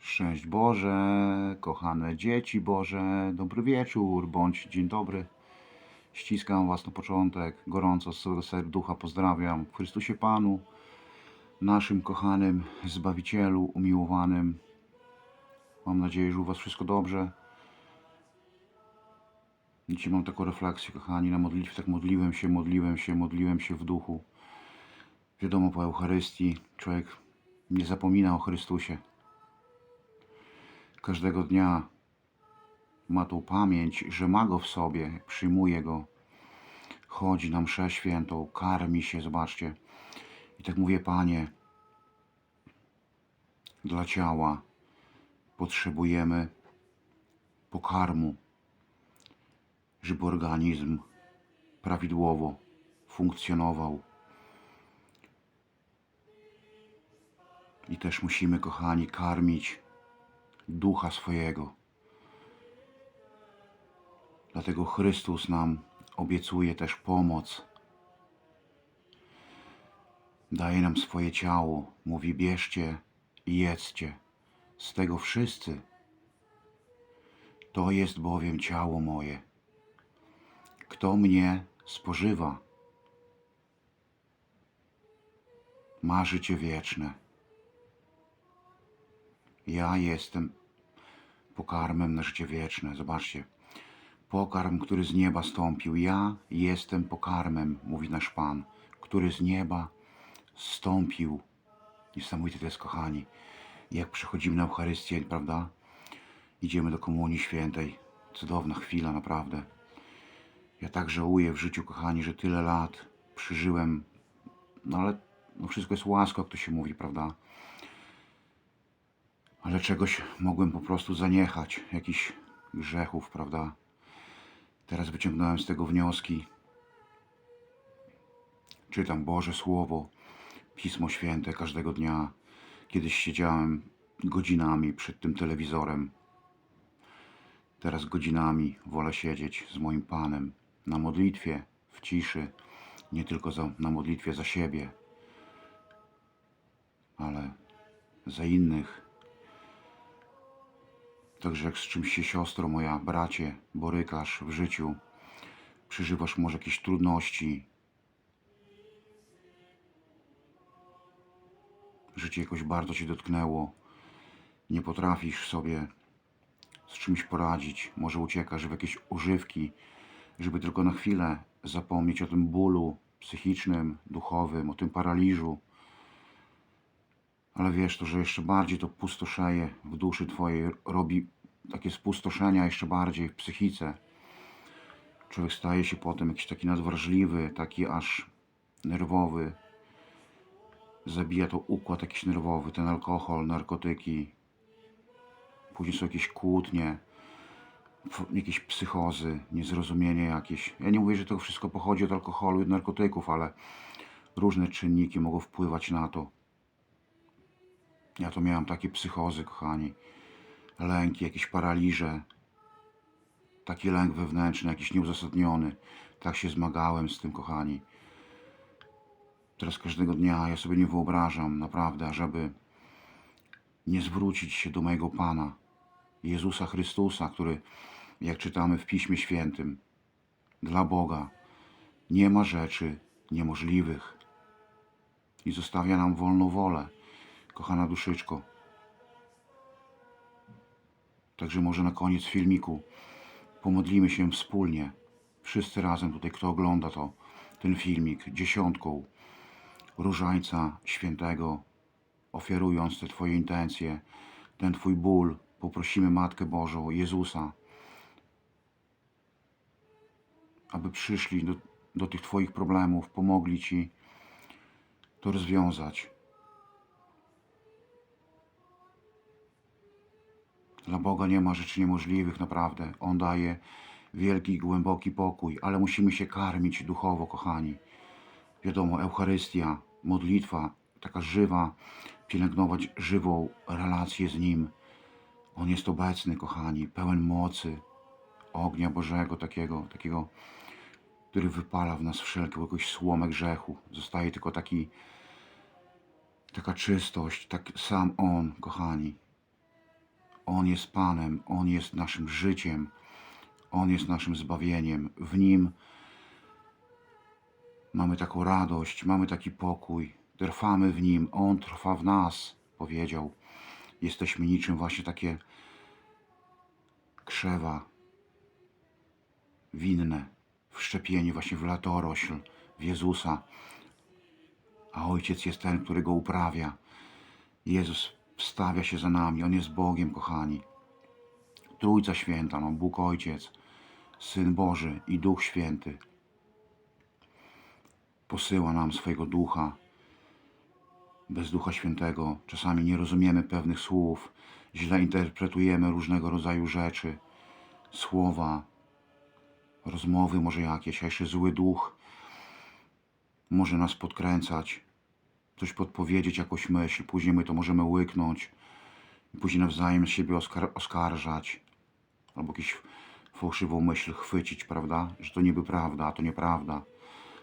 Szczęść Boże, kochane dzieci Boże, dobry wieczór, bądź dzień dobry. Ściskam Was na początek, gorąco z całego serducha pozdrawiam w Chrystusie Panu, naszym kochanym Zbawicielu, umiłowanym. Mam nadzieję, że u Was wszystko dobrze. Dzisiaj mam taką refleksję, kochani, na modlitwie, tak modliłem się, modliłem się, modliłem się w duchu. Wiadomo, po Eucharystii człowiek nie zapomina o Chrystusie każdego dnia ma tą pamięć, że ma go w sobie, przyjmuje go, chodzi na mszę świętą, karmi się, zobaczcie. I tak mówię, Panie, dla ciała potrzebujemy pokarmu, żeby organizm prawidłowo funkcjonował. I też musimy, kochani, karmić ducha swojego. Dlatego Chrystus nam obiecuje też pomoc. Daje nam swoje ciało, mówi: bierzcie i jedzcie. Z tego wszyscy. To jest bowiem ciało moje. Kto mnie spożywa, ma życie wieczne. Ja jestem pokarmem na życie wieczne. Zobaczcie. Pokarm, który z nieba stąpił. Ja jestem pokarmem, mówi nasz Pan, który z nieba stąpił. Niesamowite to jest, kochani. Jak przychodzimy na Eucharystię, prawda? Idziemy do Komunii Świętej. Cudowna chwila, naprawdę. Ja tak żałuję w życiu, kochani, że tyle lat przeżyłem. No ale no wszystko jest łaska, jak to się mówi, prawda? Ale czegoś mogłem po prostu zaniechać, jakichś grzechów, prawda? Teraz wyciągnąłem z tego wnioski. Czytam Boże Słowo, Pismo Święte każdego dnia. Kiedyś siedziałem godzinami przed tym telewizorem. Teraz godzinami wolę siedzieć z moim Panem na modlitwie, w ciszy, nie tylko za, na modlitwie za siebie, ale za innych, Także jak z czymś się siostro moja, bracie, borykasz w życiu, przeżywasz może jakieś trudności, życie jakoś bardzo Cię dotknęło, nie potrafisz sobie z czymś poradzić, może uciekasz w jakieś używki, żeby tylko na chwilę zapomnieć o tym bólu psychicznym, duchowym, o tym paraliżu. Ale wiesz to, że jeszcze bardziej to pustoszeje w duszy Twojej, robi takie spustoszenia jeszcze bardziej w psychice. Człowiek staje się potem jakiś taki nadwrażliwy, taki aż nerwowy. Zabija to układ jakiś nerwowy, ten alkohol, narkotyki. Później są jakieś kłótnie, jakieś psychozy, niezrozumienie jakieś. Ja nie mówię, że to wszystko pochodzi od alkoholu i narkotyków, ale różne czynniki mogą wpływać na to. Ja to miałem takie psychozy, kochani. Lęki, jakieś paraliże. Taki lęk wewnętrzny, jakiś nieuzasadniony. Tak się zmagałem z tym, kochani. Teraz każdego dnia ja sobie nie wyobrażam, naprawdę, żeby nie zwrócić się do mojego Pana, Jezusa Chrystusa, który, jak czytamy w Piśmie Świętym, dla Boga nie ma rzeczy niemożliwych i zostawia nam wolną wolę kochana duszyczko. Także może na koniec filmiku pomodlimy się wspólnie, wszyscy razem tutaj, kto ogląda to, ten filmik, dziesiątką Różańca Świętego, ofiarując te Twoje intencje, ten Twój ból, poprosimy Matkę Bożą, Jezusa, aby przyszli do, do tych Twoich problemów, pomogli Ci to rozwiązać. Dla Boga nie ma rzeczy niemożliwych, naprawdę. On daje wielki, głęboki pokój, ale musimy się karmić duchowo, kochani. Wiadomo, Eucharystia, modlitwa, taka żywa, pielęgnować żywą relację z Nim. On jest obecny, kochani, pełen mocy, ognia Bożego, takiego, takiego, który wypala w nas wszelką jakąś słomę grzechu. Zostaje tylko taki, taka czystość, tak sam On, kochani. On jest Panem, On jest naszym życiem, On jest naszym zbawieniem. W Nim mamy taką radość, mamy taki pokój, trwamy w Nim, On trwa w nas, powiedział. Jesteśmy niczym właśnie takie krzewa winne, wszczepieni właśnie w latorośl, w Jezusa. A Ojciec jest ten, który go uprawia. Jezus wstawia się za nami, On jest Bogiem, kochani. Trójca Święta, no Bóg Ojciec, Syn Boży i Duch Święty. Posyła nam swojego Ducha. Bez Ducha Świętego czasami nie rozumiemy pewnych słów, źle interpretujemy różnego rodzaju rzeczy, słowa, rozmowy może jakieś, a jeszcze zły duch może nas podkręcać, coś podpowiedzieć, jakąś myśl, później my to możemy łyknąć, później nawzajem siebie oskar oskarżać, albo jakąś fałszywą myśl chwycić, prawda, że to niby prawda, a to nieprawda.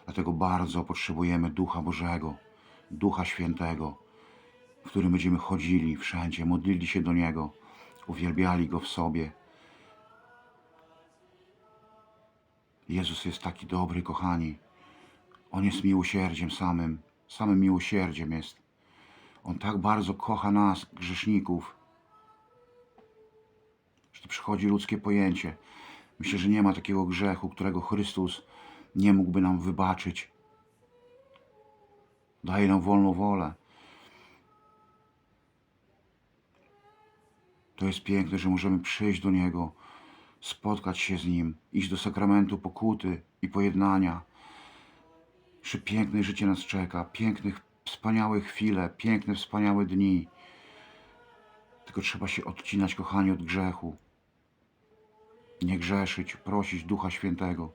Dlatego bardzo potrzebujemy Ducha Bożego, Ducha Świętego, w którym będziemy chodzili wszędzie, modlili się do Niego, uwielbiali Go w sobie. Jezus jest taki dobry, kochani. On jest miłosierdziem samym, samym miłosierdziem jest. On tak bardzo kocha nas, grzeszników, że to przychodzi ludzkie pojęcie. Myślę, że nie ma takiego grzechu, którego Chrystus nie mógłby nam wybaczyć. Daje nam wolną wolę. To jest piękne, że możemy przyjść do Niego, spotkać się z Nim, iść do sakramentu pokuty i pojednania. Że piękne życie nas czeka, pięknych, wspaniałe chwile, piękne, wspaniałe dni. Tylko trzeba się odcinać, kochani, od grzechu. Nie grzeszyć, prosić Ducha Świętego,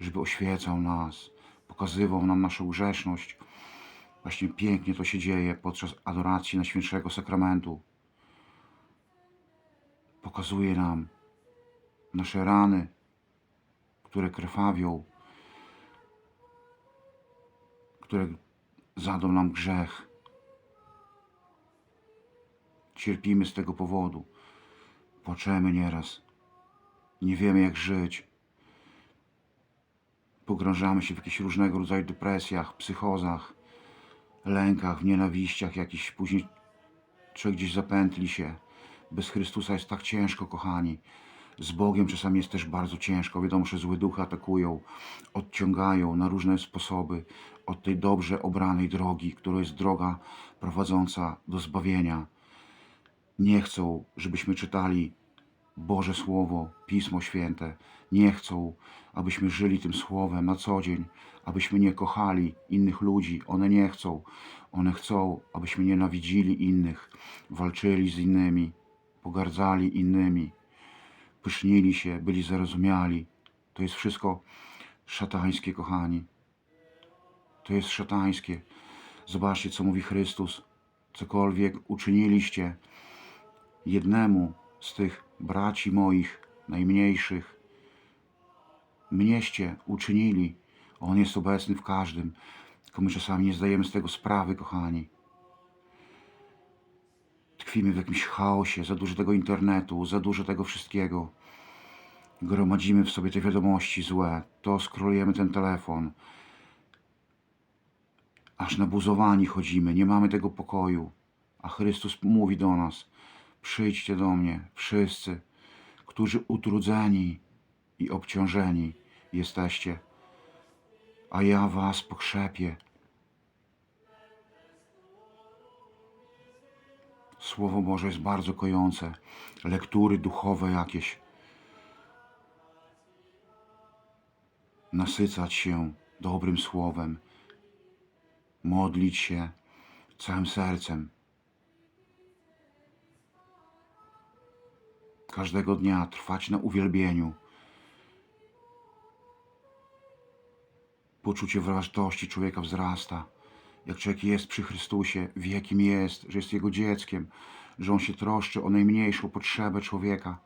żeby oświecał nas, pokazywał nam naszą grzeszność. Właśnie pięknie to się dzieje podczas adoracji Najświętszego Sakramentu. Pokazuje nam nasze rany, które krwawią, które zadał nam grzech. Cierpimy z tego powodu. Płaczemy nieraz. Nie wiemy jak żyć. Pogrążamy się w jakichś różnego rodzaju depresjach, psychozach, lękach, w nienawiściach, jakiś później człowiek gdzieś zapętli się. Bez Chrystusa jest tak ciężko, kochani. Z Bogiem czasami jest też bardzo ciężko. Wiadomo, że złe duchy atakują, odciągają na różne sposoby od tej dobrze obranej drogi, którą jest droga prowadząca do zbawienia. Nie chcą, żebyśmy czytali Boże Słowo, Pismo Święte. Nie chcą, abyśmy żyli tym Słowem na co dzień, abyśmy nie kochali innych ludzi. One nie chcą. One chcą, abyśmy nienawidzili innych, walczyli z innymi, pogardzali innymi, pysznili się, byli zarozumiali. To jest wszystko szatańskie, kochani. To jest szatańskie. Zobaczcie, co mówi Chrystus. Cokolwiek uczyniliście jednemu z tych braci moich, najmniejszych, mnieście uczynili. On jest obecny w każdym. Tylko my czasami nie zdajemy z tego sprawy, kochani. Tkwimy w jakimś chaosie, za dużo tego internetu, za dużo tego wszystkiego. Gromadzimy w sobie te wiadomości złe. To skrolujemy ten telefon. Aż nabuzowani chodzimy, nie mamy tego pokoju. A Chrystus mówi do nas: Przyjdźcie do mnie, wszyscy, którzy utrudzeni i obciążeni jesteście, a ja was pokrzepię. Słowo Boże jest bardzo kojące. Lektury duchowe jakieś. Nasycać się dobrym słowem. Modlić się całym sercem. Każdego dnia trwać na uwielbieniu. Poczucie wartości człowieka wzrasta. Jak człowiek jest przy Chrystusie, wie kim jest, że jest Jego dzieckiem, że On się troszczy o najmniejszą potrzebę człowieka.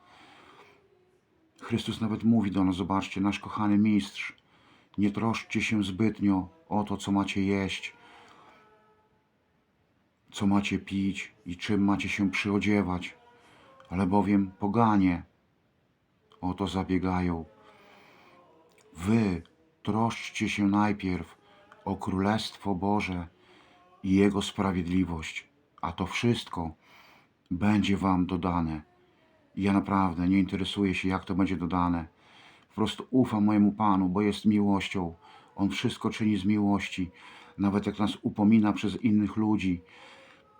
Chrystus nawet mówi do nas, zobaczcie, nasz kochany mistrz, nie troszczcie się zbytnio o to, co macie jeść, co macie pić i czym macie się przyodziewać, ale bowiem poganie o to zabiegają. Wy troszczcie się najpierw o Królestwo Boże i Jego sprawiedliwość, a to wszystko będzie Wam dodane. Ja naprawdę nie interesuję się, jak to będzie dodane. Po prostu ufam mojemu Panu, bo jest miłością. On wszystko czyni z miłości, nawet jak nas upomina przez innych ludzi.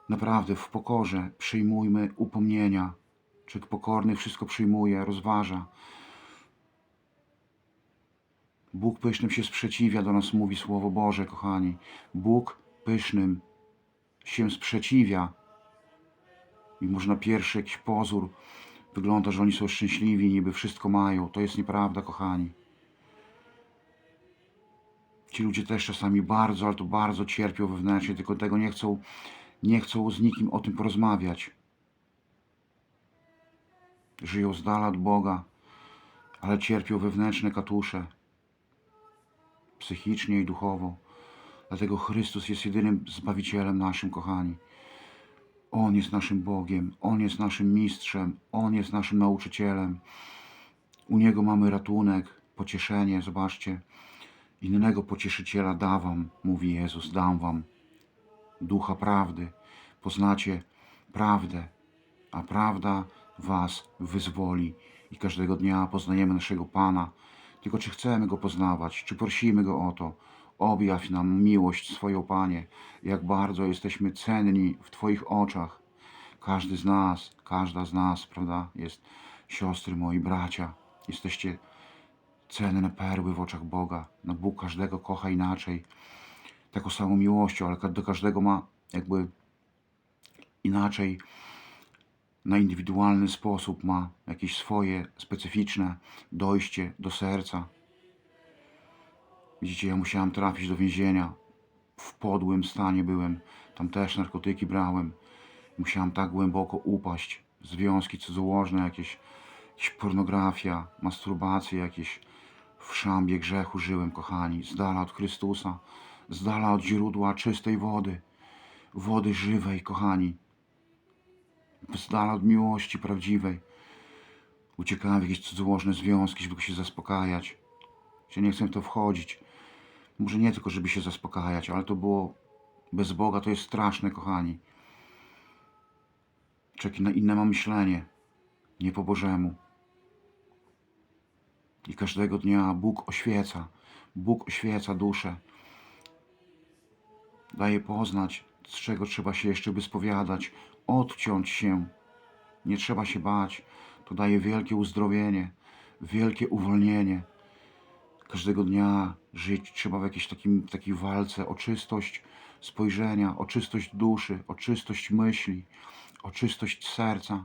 Naprawdę w pokorze przyjmujmy upomnienia. Człowiek pokorny wszystko przyjmuje, rozważa. Bóg pysznym się sprzeciwia, do nas mówi Słowo Boże, kochani. Bóg pysznym się sprzeciwia. I może na pierwszy jakiś pozór wygląda, że oni są szczęśliwi, niby wszystko mają. To jest nieprawda, kochani. Ci ludzie też czasami bardzo, ale to bardzo cierpią wewnętrznie, tylko tego nie chcą, nie chcą z nikim o tym porozmawiać. Żyją z dala od Boga, ale cierpią wewnętrzne katusze, psychicznie i duchowo. Dlatego Chrystus jest jedynym Zbawicielem naszym, kochani. On jest naszym Bogiem, On jest naszym mistrzem, On jest naszym nauczycielem. U Niego mamy ratunek, pocieszenie, zobaczcie. Innego pocieszyciela dam wam, mówi Jezus, dam wam. Ducha prawdy. Poznacie prawdę, a prawda was wyzwoli. I każdego dnia poznajemy naszego Pana. Tylko czy chcemy Go poznawać, czy prosimy Go o to? Objaw nam miłość swoją, Panie, jak bardzo jesteśmy cenni w Twoich oczach. Każdy z nas, każda z nas, prawda, jest siostry moi, bracia. Jesteście cenne perły w oczach Boga. No Bóg każdego kocha inaczej, taką samą miłością, ale do każdego ma jakby inaczej, na indywidualny sposób ma jakieś swoje specyficzne dojście do serca. Widzicie, ja musiałem trafić do więzienia. W podłym stanie byłem. Tam też narkotyki brałem. Musiałem tak głęboko upaść. Związki cudzołożne jakieś, jakieś pornografia, masturbacje jakieś. W szambie grzechu żyłem, kochani. Z dala od Chrystusa. Z dala od źródła czystej wody. Wody żywej, kochani. Z dala od miłości prawdziwej. Uciekałem w jakieś cudzołożne związki, żeby się zaspokajać. Się nie chcę w to wchodzić. Może nie tylko, żeby się zaspokajać, ale to było bez Boga, to jest straszne, kochani. Czeki na inne ma myślenie, nie po Bożemu. I każdego dnia Bóg oświeca, Bóg oświeca duszę. Daje poznać, z czego trzeba się jeszcze wyspowiadać, odciąć się. Nie trzeba się bać. To daje wielkie uzdrowienie, wielkie uwolnienie każdego dnia żyć trzeba w jakiejś takim, takiej walce o czystość spojrzenia, o czystość duszy, o czystość myśli, o czystość serca.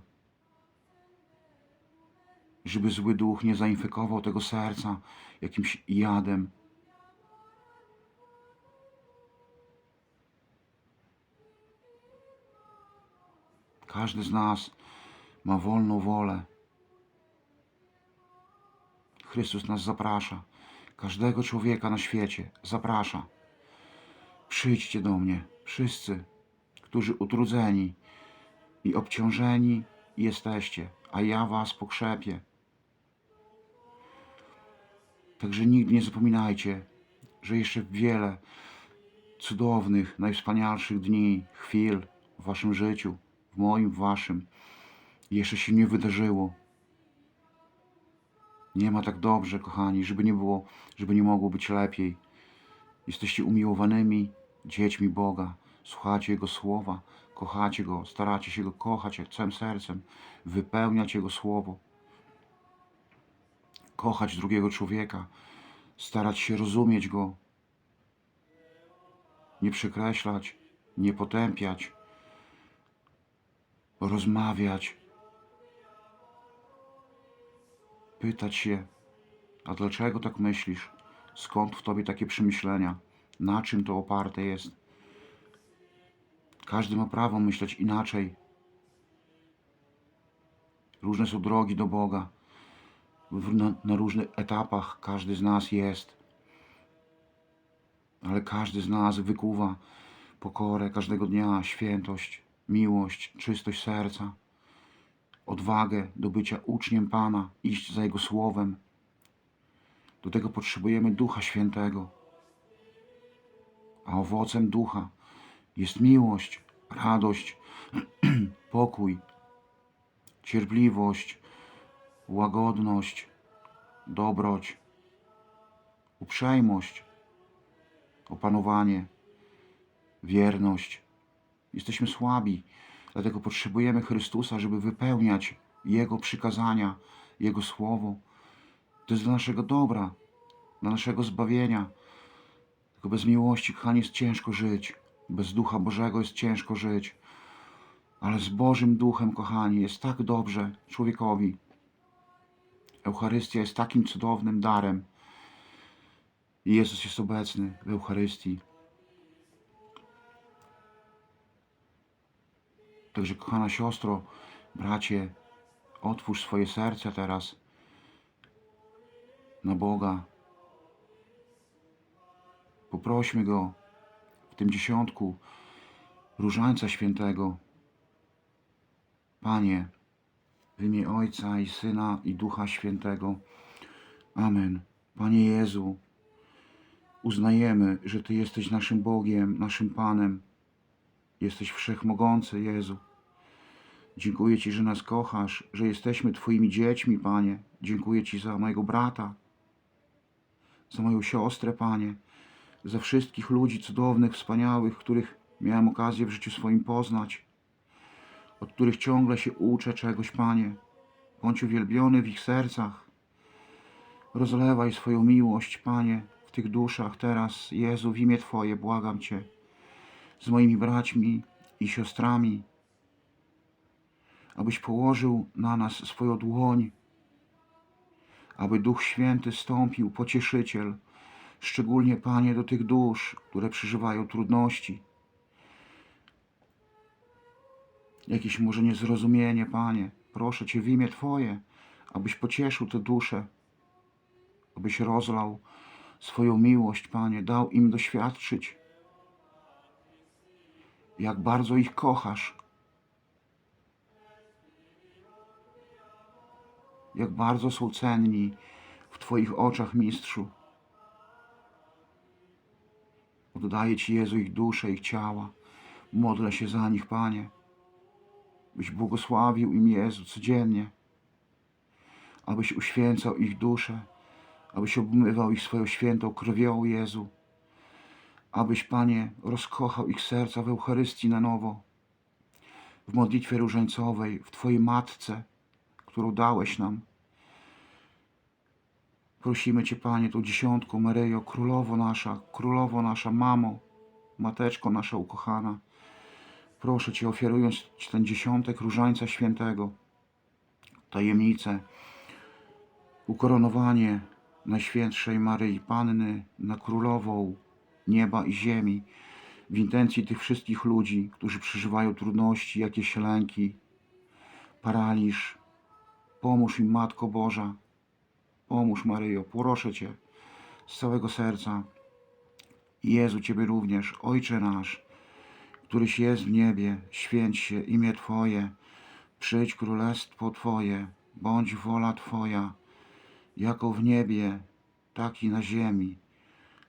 Żeby zły duch nie zainfekował tego serca jakimś jadem. Każdy z nas ma wolną wolę. Chrystus nas zaprasza. Każdego człowieka na świecie zaprasza. Przyjdźcie do mnie, wszyscy, którzy utrudzeni i obciążeni jesteście, a ja was pokrzepię. Także nigdy nie zapominajcie, że jeszcze wiele cudownych, najwspanialszych dni, chwil w waszym życiu, w moim, w waszym, jeszcze się nie wydarzyło. Nie ma tak dobrze, kochani, żeby nie było, żeby nie mogło być lepiej. Jesteście umiłowanymi dziećmi Boga. Słuchacie Jego słowa, kochacie Go, staracie się Go kochać całym sercem, wypełniać Jego słowo. Kochać drugiego człowieka, starać się rozumieć Go, nie przekreślać, nie potępiać, rozmawiać, pytać się, a dlaczego tak myślisz? Skąd w tobie takie przemyślenia? Na czym to oparte jest? Każdy ma prawo myśleć inaczej. Różne są drogi do Boga. Na, na różnych etapach każdy z nas jest. Ale każdy z nas wykuwa pokorę każdego dnia, świętość, miłość, czystość serca. odwagę do bycia uczniem Pana, iść za Jego słowem. Do tego potrzebujemy Ducha Świętego. A owocem Ducha jest miłość, radość, pokój, cierpliwość, łagodność, dobroć, uprzejmość, opanowanie, wierność. Jesteśmy słabi, dlatego potrzebujemy Chrystusa, żeby wypełniać Jego przykazania, Jego słowo. To jest dla naszego dobra, dla naszego zbawienia. Tylko bez miłości, kochani, jest ciężko żyć. Bez Ducha Bożego jest ciężko żyć. Ale z Bożym Duchem, kochani, jest tak dobrze człowiekowi. Eucharystia jest takim cudownym darem. I Jezus jest obecny w Eucharystii. Także, kochana siostro, bracie, otwórz swoje serce teraz na Boga. Poprośmy Go w tym dziesiątku Różańca Świętego. Panie, w imię Ojca i Syna i Ducha Świętego. Amen. Panie Jezu, uznajemy, że Ty jesteś naszym Bogiem, naszym Panem. Jesteś wszechmogący, Jezu. Dziękuję Ci, że nas kochasz, że jesteśmy Twoimi dziećmi, Panie. Dziękuję Ci za mojego brata, za moją siostrę, Panie, za wszystkich ludzi cudownych, wspaniałych, których miałem okazję w życiu swoim poznać, od których ciągle się uczę czegoś, Panie. Bądź uwielbiony w ich sercach. Rozlewaj swoją miłość, Panie, w tych duszach teraz. Jezu, w imię Twoje błagam Cię z moimi braćmi i siostrami, abyś położył na nas swoją dłoń, aby Duch Święty stąpił, pocieszyciel, szczególnie Panie do tych dusz, które przeżywają trudności. Jakieś może niezrozumienie, Panie, proszę Cię w imię Twoje, abyś pocieszył te dusze, abyś rozlał swoją miłość, Panie, dał im doświadczyć, jak bardzo ich kochasz, jak bardzo są cenni w Twoich oczach, Mistrzu. Oddaję Ci, Jezu, ich dusze, ich ciała. Modlę się za nich, Panie, byś błogosławił im, Jezu, codziennie, abyś uświęcał ich dusze, abyś obmywał ich swoją świętą krwią, Jezu, abyś, Panie, rozkochał ich serca w Eucharystii na nowo, w modlitwie różańcowej, w Twojej Matce, którą dałeś nam. Prosimy Cię, Panie, tą dziesiątką, Maryjo, Królowo nasza, Królowo nasza, Mamo, Mateczko nasza ukochana. Proszę Cię, ofiarując ten dziesiątek Różańca Świętego, tajemnicę, ukoronowanie Najświętszej Maryi Panny na Królową nieba i ziemi, w intencji tych wszystkich ludzi, którzy przeżywają trudności, jakieś lęki, paraliż. Pomóż im, Matko Boża. Pomóż, Maryjo, proszę Cię z całego serca. Jezu, Ciebie również, Ojcze nasz, któryś jest w niebie, święć się imię Twoje, przyjdź królestwo Twoje, bądź wola Twoja, jako w niebie, tak i na ziemi.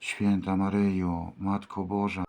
Święta Maryjo, Matko Boża,